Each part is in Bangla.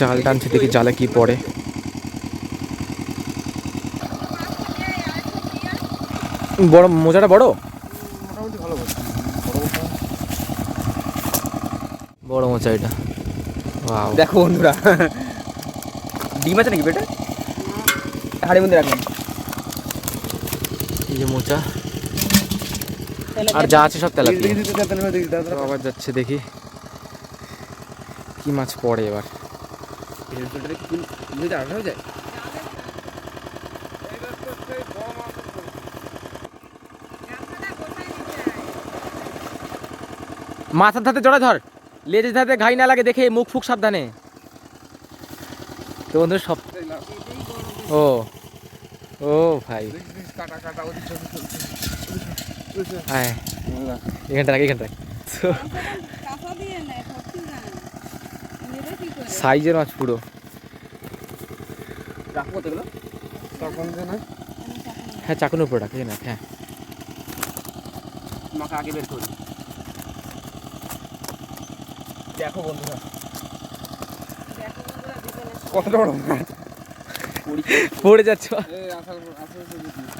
জাল টানছে দেখি জালে কি পড়ে। বড় মোজাটা বড়? বড় মোচা এটা। দেখো বন্ধুরা। ডিম আছে নাকি বেটা হাড়ি মধ্যে রাখবেন এই যে মোচা আর যা আছে সব তেলাপিয়া। তো আবার যাচ্ছে দেখি। কি মাছ পড়ে এবার। হয়ে যায়? মাথার ধাতে জড়া ধর। লেজের ধাতে ঘাই না লাগে দেখে মুখ ফুক সাবধানে। তো বন্ধু সব ও ও ভাই। কাটা কাটা ওদিক হ্যাঁ এখানটা রাখ। এখানটা কাঁচা দিয়ে নেয় ভর্তি না নেবে কি করে সাইজের মাছ পুরো। হ্যাঁ চাকুনের উপরে রাখ না হ্যাঁ। মাকে আগে বের করি। দেখো বন্ধুরা। দেখো বন্ধুরা জীবনে কতটা বড় মাছ? পড়ে যাচ্ছে।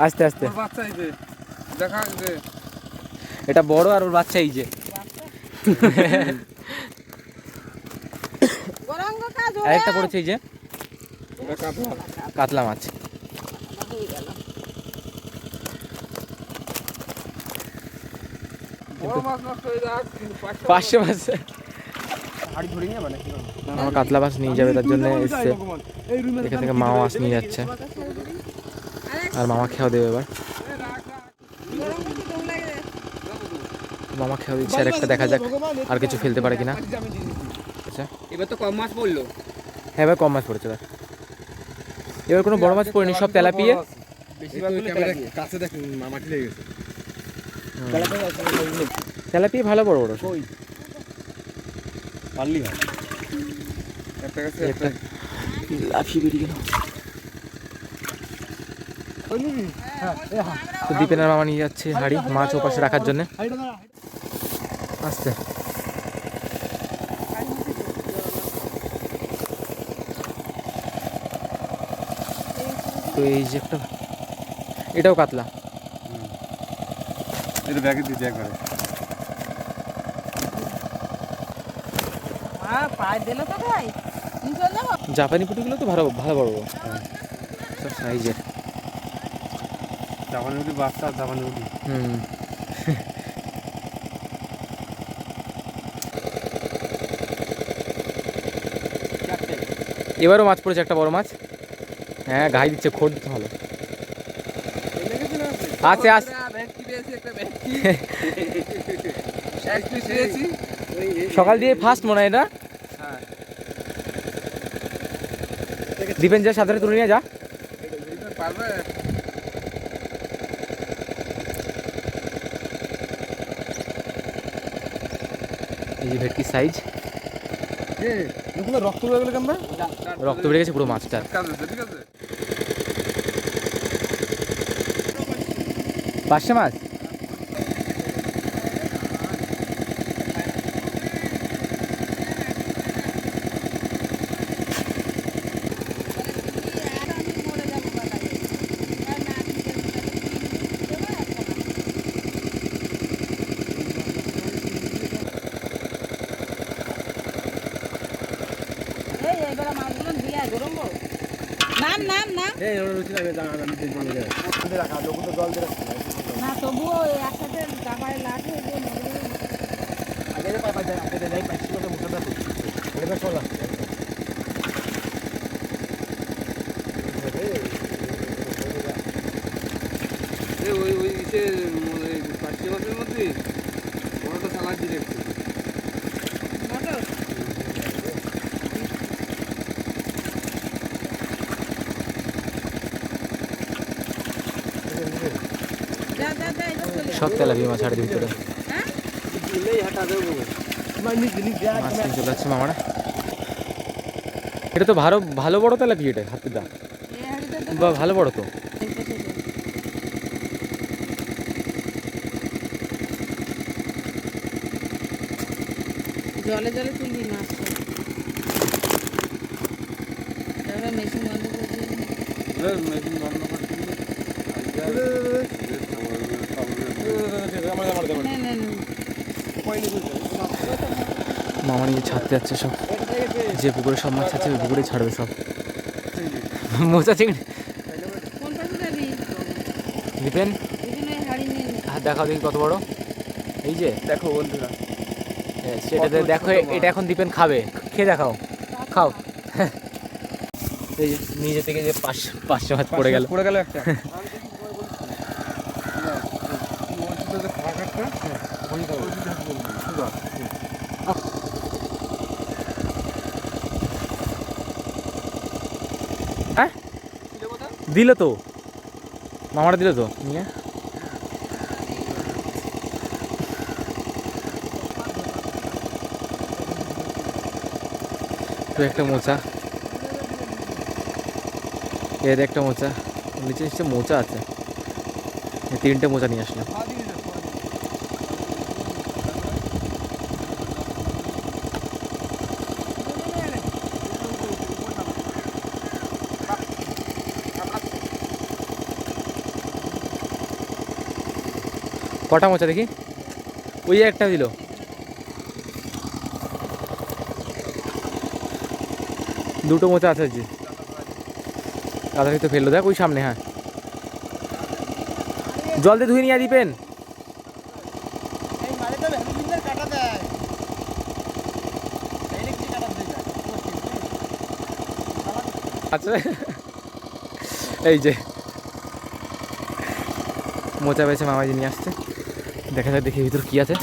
আস্তে আস্তে। বাচ্চা এই দেখা যে। এটা বড় আর ওর বাচ্চা এই যে গরঙ্গ কাজ আরেকটা পড়েছে এই যে। কাতলা। মাছ। পাঁচশো মাছ আমার কাতলা মাছ নিয়ে যাবে তার জন্য এসছে। এখান থেকে মা মাছ নিয়ে যাচ্ছে। আর মামা খেয়াও দেবে এবার। মামা খেয়াও দিচ্ছে আর একটা দেখা যাক আর কিছু ফেলতে পারে কিনা। আচ্ছা। এবার তো কম মাছ পড়ল। হ্যাঁ এবার কম মাছ পড়েছে এবার এবার কোনো বড় মাছ পড়েনি সব তেলাপিয়ে? কাছে দেখ মাটি লেগে গেছে। তেলাপিয়ে ভালো বড় বড়। পারলি হয় একটা কাছে একটা। লাফিয়ে বেরিয়ে গেল। তো দীপেনার মামা নিয়ে যাচ্ছে হাড়ি মাছ ওপাশে রাখার জন্য। আস্তে এই যে একটা এটাও কাতলা। এটা ব্যাগে দিতে একবারে। হ্যাঁ পায়ে দিলে তো ভাই। তুমি চলে যাব? জাপানি পুটিগুলো তো ভালো ভালো বড় বড়। সব সাইজের। জাপানি উঠি বাচ্চা জাপানি উঠি হুম। এবারও মাছ পড়েছে একটা বড় মাছ। হ্যাঁ গাই দিচ্ছে খোর দিতে ভালো। আছে আছে। ভেটকি পেয়েছি একটা ভেটকি। এক পিস পেয়েছি সকাল দিয়ে ফার্স্ট মনে হয় এটা। হ্যাঁ। দীপেন যা সাঁতারে তুলে নিয়ে যা। পারবে? এই যে ভেটকি সাইজ রক্ত বেরোবে কেন রক্ত বেড়ে গেছে পুরো মাছটা ঠিক আছে। পাঁচশো মাছ আমি মরে যাব বাবারে আর না নিজের এই এবারে মাছগুলো দিয়ে গরম নাম নাম নাম না তবুও ওই একসাথে দাবায় লাঠ হয়ে গিয়ে মরে যাবে। এই ওই ওই ইসে পাঁচটি মাসের মধ্যে বড়টা সালাদ দিয়ে রেখেছি মটর যা যা যা এটা চলে সব তেলাপিয়া মাছ হাড়ির ভিতরে হ্যাঁ মাছ নিয়ে চলে যাচ্ছে মামারা। এটা তো ভালো ভালো বড় তেলাপিয়া এটা? হাতে দা বা ভালো বড় তো। জলে জলে তুলবি মাছ মেশিন বন্ধ করে দিন। না, না, না। মামা নিয়ে ছাড়তে যাচ্ছে সব। যে পুকুরে সব মাছ আছে ওই পুকুরে ছাড়বে সব। মোচা চিংড়ি। কোন পাশে যাবি? নিপেন? এখানে হাড়ি নিয়ে নে। আর দেখাও দেখি কত বড়। এই যে। দেখো বন্ধুরা। হ্যাঁ, সেটাতে দেখো এটা এখন দীপেন খাবে। খেয়ে দেখাও। খাও। এই যে নিজে থেকে যে পাঁচ পাঁচশো হাত পড়ে গেল। পড়ে গেল একটা। হ্যাঁ দিল তো। মামারা দিল তো। নিয়ে। তো একটা মোচা। এর একটা মোচা। নিচে নিচে মোচা আছে। তিনটে মোচা নিয়ে আসলাম। কটা মোচা দেখি? ওই একটা দিল। দুটো মোচা আছে যে তাড়াতাড়ি তো ফেলল। দেখ ওই সামনে হ্যাঁ। জল দিয়ে ধুয়ে নিয়ে দিবেন আচ্ছা। এই যে। মোচা পেয়েছে মামাজি নিয়ে আসছে। দেখা যাক দেখি ভিতর কি আছে।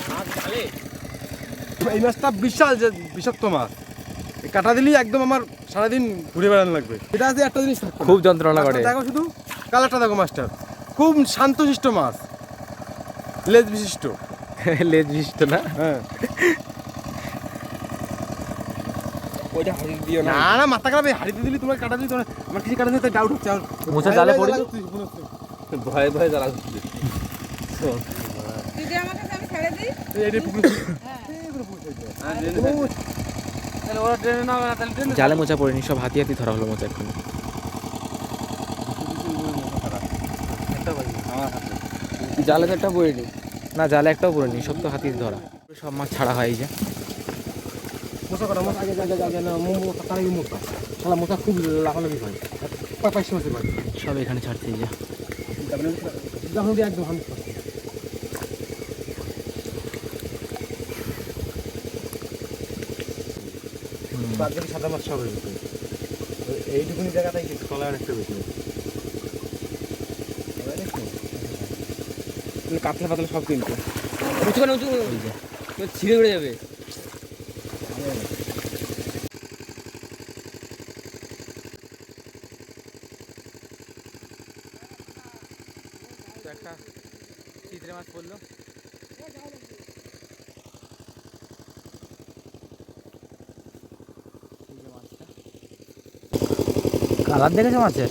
এই মাছটা বিশাল যে বিষাক্ত মাছ। কাটা দিলেই একদম আমার সারাদিন ঘুরে বেড়ানো লাগবে। এটা আছে একটা জিনিস খুব যন্ত্রণা করে। দেখো শুধু কালারটা দেখো মাছটার। খুব শান্তশিষ্ট মাছ। লেজ বিশিষ্ট। লেজ বিশিষ্ট না? হ্যাঁ। ওইটা হাড়ি দিও না। না না মাথা খারাপ এই হাড়িতে দিলি তোমার কাটা দিলি তোমার আমার কিছু কাটা দিতে ডাউট হচ্ছে। মোচা জালে পড়ে ভয়ে ভয়ে জ্বালা আমার কাছে, আমি ছেড়ে দিই। এই এটা পুকুর হ্যাঁ। ট্রেনে জালে মোচা পড়েনি সব হাতি হাতি ধরা হলো মোচা এখন। জালে তো একটা বইনি না জালে একটাও পড়েনি সব তো হাতি ধরা। সব মাছ ছাড়া হয় এই যে। মোচা মোচা আগে মোচা শালা মোচা খুব লাফালাফি হয়। সব এখানে ছাড়ছে এই যে। যখন একদম হান্ড্রেড বাদ বাকি সাদা মাছ সব এরকম। তো এইটুকুনি জায়গাটাই কিন্তু কলা অনেকটা বেশি। কাতলা পাতলা সব কিনতে। উঁচু উঁচু ছিঁড়ে উড়ে যাবে। কালার দেখেছ মাছের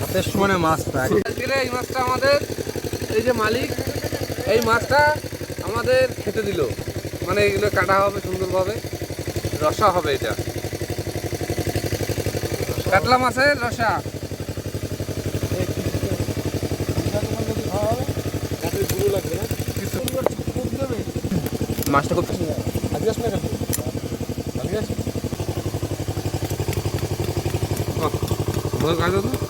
হাতের সমানে মাছ প্রায়। আজকে এই মাছটা আমাদের এই যে মালিক এই মাছটা আমাদের খেতে দিল। মানে এগুলো কাটা হবে সুন্দরভাবে। রসা হবে এটা। কাতলা মাছের রসা। মাছটা খুব ধরে কাটো তো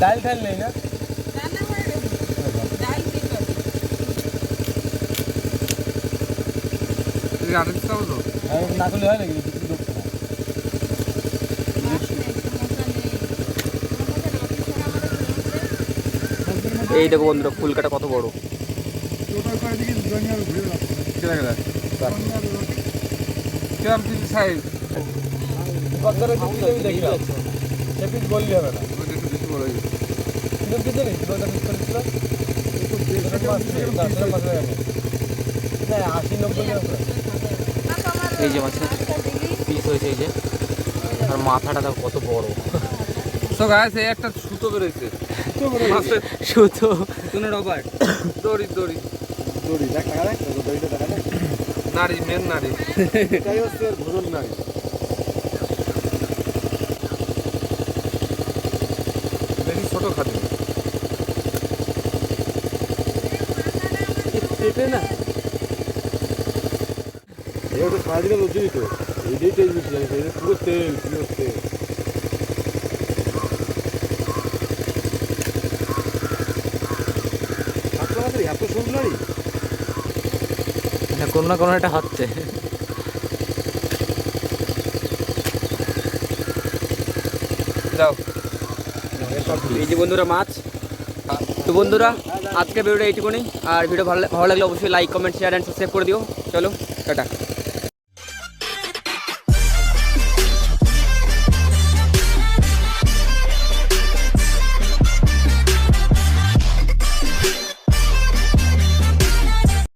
ডাল ঠাল নেই না না করলে হয় নাকি এই দেখো বন্ধুরা ফুল কাটা কত বড় সাইজ পিস বললি হবে না। করে। এই যে মাছের পিস হয়েছে এই যে। আর মাথাটা দেখো কত বড়। তো গাছ এই একটা সুতো বেরোচ্ছে মাছের সুতো। তুমি রবার দড়ি দড়ি। দড়ি দেখ টাকা দেখ দড়িটা দেখা দেখ। নারী মেন নারী। এটাই হচ্ছে ভোজন নারী বেশি ছোট খাদ্য পেটে না। এটা তো সারাদিনে দিত। এইটাই তেল বেশি জানিস এটা পুরো তেল পুরো তেল। এত সরু নারী মানে কোনো না কোনো একটা হচ্ছে যাও। এই যে বন্ধুরা মাছ, তো বন্ধুরা আজকে ভিডিওটা এইটুকুনি। আর ভিডিও ভালো ভালো লাগলে অবশ্যই like comment share and subscribe করে দিও। চলো, টাটা।